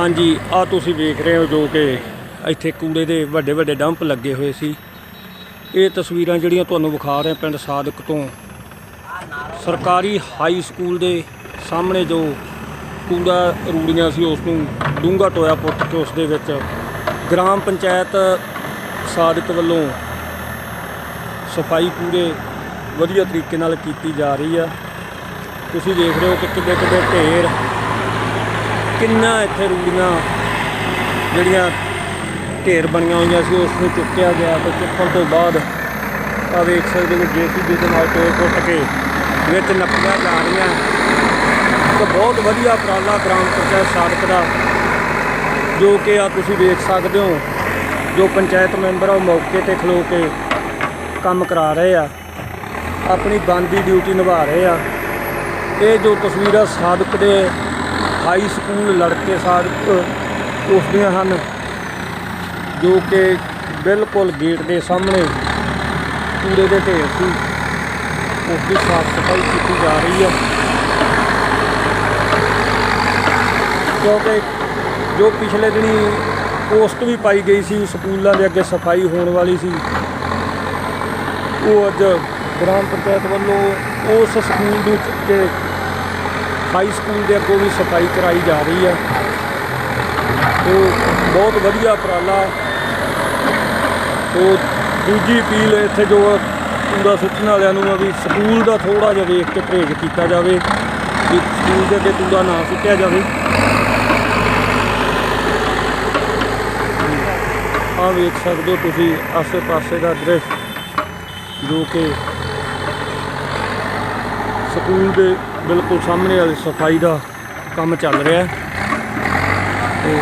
ਹਾਂਜੀ, ਆ ਤੁਸੀਂ ਵੇਖ ਰਹੇ ਹੋ ਜੋ ਕਿ ਇੱਥੇ ਕੂੜੇ ਦੇ ਵੱਡੇ ਵੱਡੇ ਡੰਪ ਲੱਗੇ ਹੋਏ ਸੀ। ਇਹ ਤਸਵੀਰਾਂ ਜਿਹੜੀਆਂ ਤੁਹਾਨੂੰ ਵਿਖਾ ਰਹੇ ਪਿੰਡ ਸਾਦਕ ਤੋਂ। ਸਰਕਾਰੀ ਹਾਈ ਸਕੂਲ ਦੇ ਸਾਹਮਣੇ ਜੋ ਕੂੜਾ ਰੂੜੀਆਂ ਸੀ, ਉਸ ਨੂੰ ਡੂੰਘਾ ਟੋਇਆ ਪੁੱਟ ਕੇ ਉਸ ਦੇ ਵਿੱਚ ਗ੍ਰਾਮ ਪੰਚਾਇਤ ਸਾਦਕ ਵੱਲੋਂ ਸਫ਼ਾਈ ਪੂਰੇ ਵਧੀਆ ਤਰੀਕੇ ਨਾਲ ਕੀਤੀ ਜਾ ਰਹੀ ਆ। ਤੁਸੀਂ ਦੇਖ ਰਹੇ ਹੋ ਕਿ ਕਿੱਡੇ ਕਿੱਡੇ ਢੇਰ ਕਿੰਨਾ ਇੱਥੇ ਰੂੜੀਆਂ ਜਿਹੜੀਆਂ ਢੇਰ ਬਣੀਆਂ ਹੋਈਆਂ ਸੀ, ਉਸ ਨੂੰ ਚੁੱਕਿਆ ਗਿਆ ਤੇ ਚੁੱਕਣ ਤੋਂ ਬਾਅਦ ਆ ਵੇਖ ਸਕਦੇ ਹੋ ਜੇਸੀਬੀ ਦੇ ਨਾਲ ਟੋਏ ਪੁੱਟ ਕੇ ਵਿੱਚ ਨੱਪੀਆਂ ਜਾ ਰਹੀਆਂ। ਤੇ ਬਹੁਤ ਵਧੀਆ ਉਪਰਾਲਾ ਗ੍ਰਾਮ ਪੰਚਾਇਤ ਸਾਦਕ ਦਾ, ਜੋ ਕਿ ਆ ਤੁਸੀਂ ਵੇਖ ਸਕਦੇ ਹੋ, ਜੋ ਪੰਚਾਇਤ ਮੈਂਬਰ ਆ ਉਹ ਮੌਕੇ ਤੇ ਖਲੋ ਕੇ ਕੰਮ ਕਰਾ ਰਹੇ ਆ, ਆਪਣੀ ਬੰਦੀ ਡਿਊਟੀ ਨਿਭਾ ਰਹੇ ਆ। ਇਹ ਜੋ ਤਸਵੀਰਾਂ ਸਾਦਕ ਦੇ ਹਾਈ ਸਕੂਲ ਲੜਕੇ ਸਾਦਕ ਉਸ ਹਨ, ਜੋ ਕਿ ਬਿਲਕੁਲ ਗੇਟ ਦੇ ਸਾਹਮਣੇ ਕੂੜੇ ਦੇ ਢੇਰ ਸੀ। ਉਸ ਦੀ ਸਾਫ਼ ਸਫ਼ਾਈ ਕੀਤੀ ਜਾ ਰਹੀ ਹੈ। ਕਿਉਂਕਿ ਜੋ ਪਿਛਲੇ ਦਿਨੀ ਪੋਸਟ ਵੀ ਪਾਈ ਗਈ ਸੀ, ਸਕੂਲਾਂ ਦੇ ਅੱਗੇ ਸਫ਼ਾਈ ਹੋਣ ਵਾਲੀ ਸੀ, ਉਹ ਅੱਜ ਗ੍ਰਾਮ ਪੰਚਾਇਤ ਵੱਲੋਂ ਉਸ ਸਕੂਲ ਨੂੰ ਹਾਈ ਸਕੂਲ ਦੇ ਅੱਗੋਂ ਵੀ ਸਫ਼ਾਈ ਕਰਾਈ ਜਾ ਰਹੀ ਹੈ। ਤੇ ਬਹੁਤ ਵਧੀਆ ਉਪਰਾਲਾ। ਤੋ ਦੂਜੀ ਅਪੀਲ ਇੱਥੇ ਜੋ ਕੂੜਾ ਸੁੱਟਣ ਵਾਲਿਆਂ ਨੂੰ ਆ ਵੀ ਸਕੂਲ ਦਾ ਥੋੜਾ ਜਿਹਾ ਵੇਖ ਕੇ ਪਰਹੇਜ਼ ਕੀਤਾ ਜਾਵੇ ਵੀ ਸਕੂਲ ਦੇ ਅੱਗੇ ਕੂੜਾ ਨਾ ਸੁੱਟਿਆ ਜਾਵੇ। ਆ ਵੇਖ ਸਕਦੇ ਹੋ ਤੁਸੀਂ, ਆਸੇ-ਪਾਸੇ ਦਾ ਦ੍ਰਿਸ਼ ਜੋ ਕਿ ਸਕੂਲ ਦੇ ਬਿਲਕੁਲ ਸਾਹਮਣੇ ਵਾਲੀ ਸਫ਼ਾਈ ਦਾ ਕੰਮ ਚੱਲ ਰਿਹਾ ਹੈ। ਤੇ